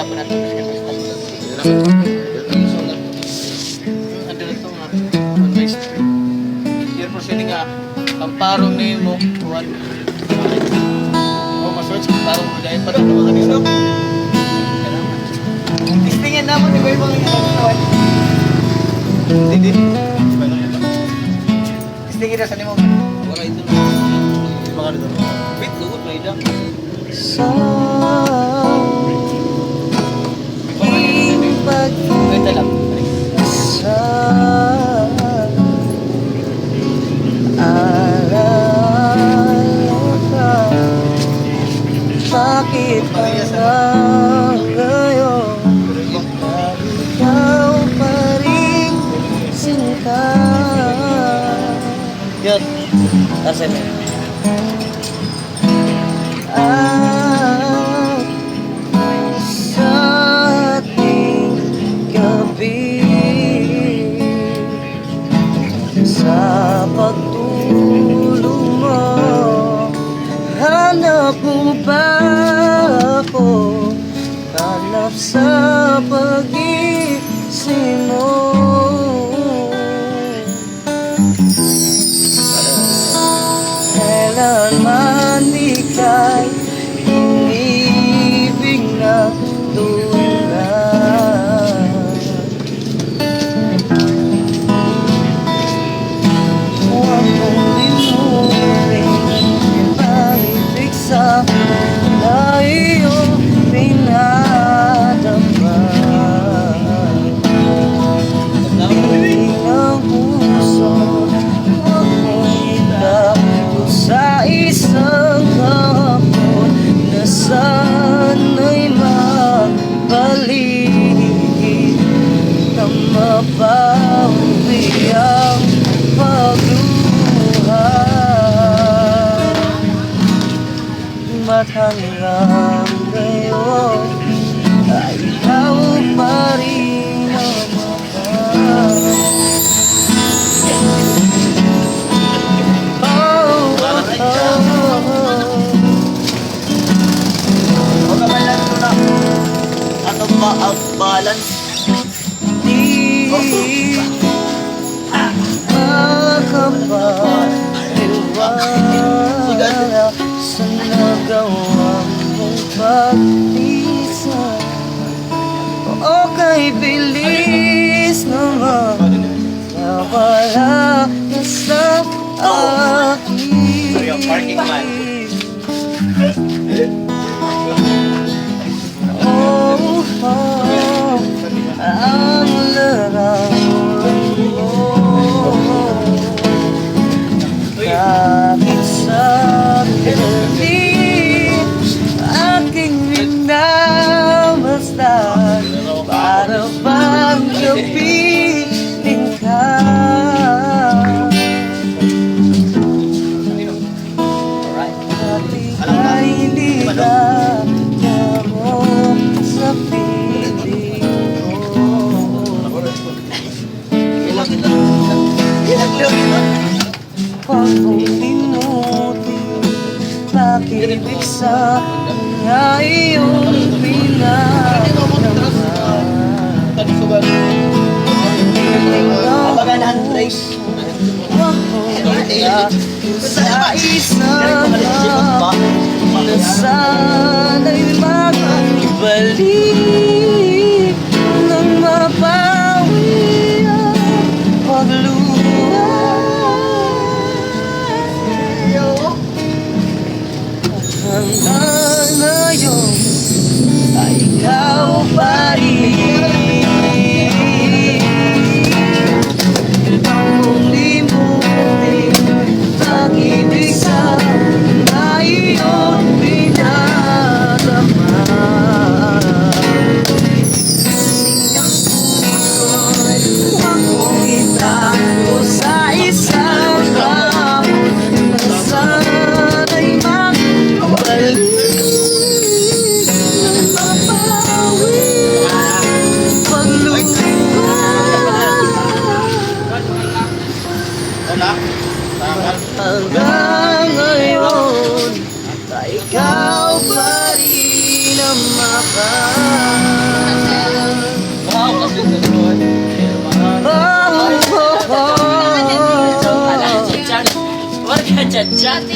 gyapon nato siya sa tabi. Ano na to nga? On my street. Here po siya nga. Pamparong ni mo. Kuhan. Oh, maswitch. Parang mo dahil pa rin mga kanino. Tingnan naman ni Bay mga ginagawa. Hindi. Tingnan na sa nimo. Wala ito. Di ba dito? Wait, lugod na ito. Sa Yun. Kasi mo. At sa ating Sa pagtulog mo Hanap mo ba hanggang ngayon Ay ikaw pa rin ang Oh, oh, oh. Man lang na. Ano ba ang balance? Di O kay bilis naman na wala na sa akin parking man. Kapiling ka Alright. Pati ay ligaw mo sa piling ko? Pag mong limutin Bakit sa pinagdama Na Ikaw pa rin ang mahal Wow, kasi ganun Oh, oh, oh, oh Huwag ka dyan dyan